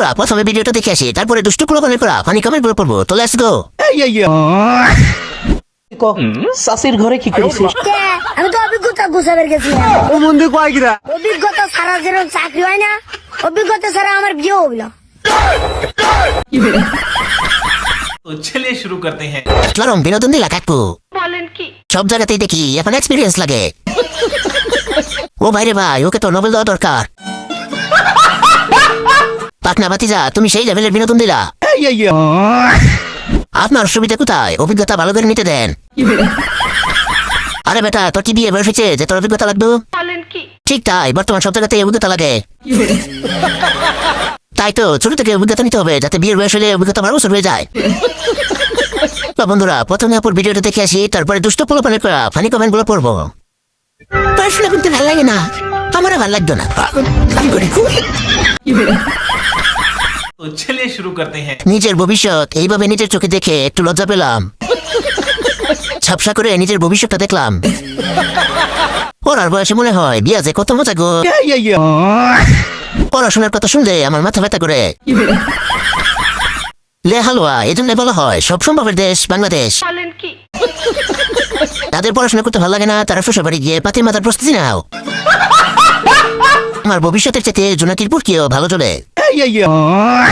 বন্ধুরা প্রথমে ভিডিওটা দেখে আসি। তারপরে দুষ্টু পুরোপানের করা হানিকমের বই পড়ব। তো লেটস গো সাসির ঘরে কি করেছিস? আমি তো অভিজ্ঞতা গুছাবের গেছিলাম ও বন্ধু কয় কিরা? অভিজ্ঞতা সারা যেরকম চাকরি হয় না অভিজ্ঞতা ছাড়া আমার বিয়ে হইল তো চলে শুরু করতে হ্যাঁ। চলুন বিনোদন দিলা কাকু বলেন কি? সব জায়গাতেই দেখি এখন এক্সপিরিয়েন্স লাগে। ও ভাইরে ভাই ওকে তো নোবেল দেওয়া দরকার। পাকনা বাতিজা তুমি সেই লেভেলের বিনোদন দিলা। আপনার সুবিধা কোথায়? অভিজ্ঞতা ভালো করে নিতে দেন। আরে বেটা তোর কি বিয়ে বয়স হয়েছে? যে তোর অভিজ্ঞতা লাগবে? ঠিক তাই বর্তমান সব জায়গাতে অভিজ্ঞতা লাগে। তাই তো ছোট থেকে অভিজ্ঞতা নিতে হবে যাতে বিয়ের বয়স হলে অভিজ্ঞতা বারো বছর হয়ে যায়। তো বন্ধুরা প্রথমে আপুর ভিডিওটা দেখে আসি তারপরে দুষ্ট পোলো পানের করা ফানি কমেন্টগুলো পড়ব। পড়াশোনা করতে ভালো লাগে না আমারও ভালো লাগতো না। তো চলে শুরু করতে হ্যাঁ নিজের ভবিষ্যৎ এইভাবে নিজের চোখে দেখে একটু লজ্জা পেলাম। ছাপসা করে নিজের ভবিষ্যৎটা দেখলাম। পড়ার বয়সে মনে হয় বিয়া যে কত মজা গো। পড়াশোনার কথা শুনলে আমার মাথা ব্যথা করে। এজন্য বলা হয় সব সম্ভবের দেশ বাংলাদেশ। তাদের পড়াশোনা করতে ভালো লাগে না তারা শ্বশুর বাড়ি গিয়ে পাতি মাথার প্রস্তুতি নাও। আমার ভবিষ্যতের চেতে জোনাকির পুরকিও ভালো চলে। 诶呀呀啊